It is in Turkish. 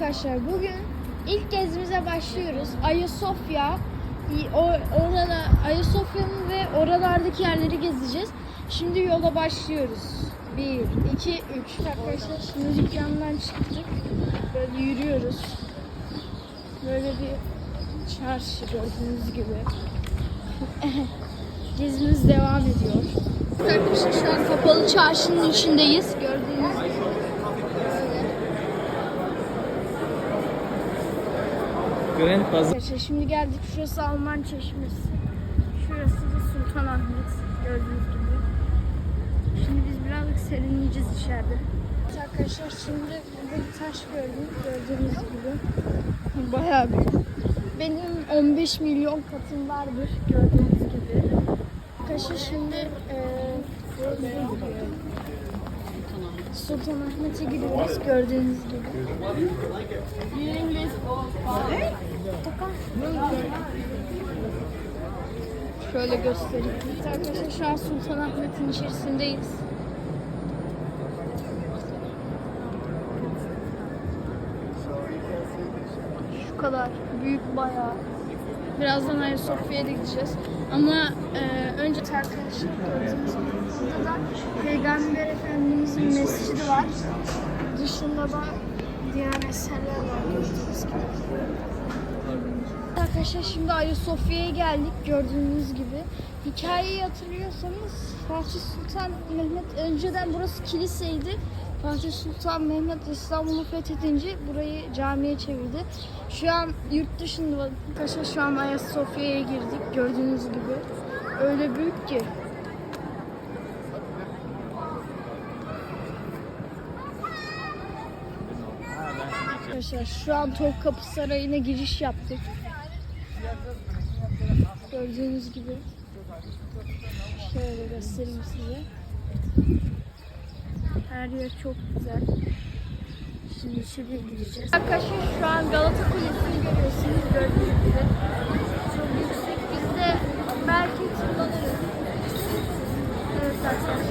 Arkadaşlar bugün ilk gezimize başlıyoruz. Ayasofya, orada Ayasofya'nın ve oralardaki yerleri gezeceğiz. Şimdi yola başlıyoruz. 1, 2, 3. Arkadaşlar şimdi dükkandan çıktık. Böyle yürüyoruz. Böyle bir çarşı gördüğünüz gibi. Gezimiz devam ediyor. Arkadaşlar şu an kapalı çarşının içindeyiz. Gördüğünüz gibi. Böyle. Pazar. Arkadaşlar şimdi geldik. Şurası Alman Çeşmesi. Şurası da Sultanahmet. Gördüğünüz gibi. Şimdi biz birazcık serinleyeceğiz içeride. Arkadaşlar şimdi burada bir taş gördüm. Gördüğünüz gibi. Bayağı büyük. Benim 15 milyon katım vardır. Gördüğünüz gibi. Arkadaşlar şimdi eee Sultanahmet'e gidiyoruz gördüğünüz gibi. Şöyle göstereyim. Arkadaşlar şu an Sultanahmet'in içerisindeyiz. Şu kadar büyük bayağı. Birazdan Ayasofya'ya da gideceğiz. Ama e, önce arkadaşlar gördüğünüz gibi burada da Peygamber Efendimizin mescidi var. Dışında da diğer eserler var gördüğünüz gibi. Arkadaşlar şimdi Ayasofya'ya geldik gördüğünüz gibi. Hikayeyi hatırlıyorsanız Fatih Sultan Mehmet önceden burası kiliseydi. Fatih Sultan Mehmet İstanbul'u fethedince burayı camiye çevirdi. Şu an yurt dışında arkadaşlar şu an Ayasofya'ya girdik gördüğünüz gibi. Öyle büyük ki. arkadaşlar şu an Topkapı Sarayı'na giriş yaptık. Gördüğünüz gibi. Şöyle göstereyim size. Her yer çok güzel. Şimdi içeriye gireceğiz. Arkadaşlar şu an Galata Kulesi'ni görüyorsunuz gördüğünüz gibi. Çok yüksek. Biz de belki tırmanırız. Evet arkadaşlar.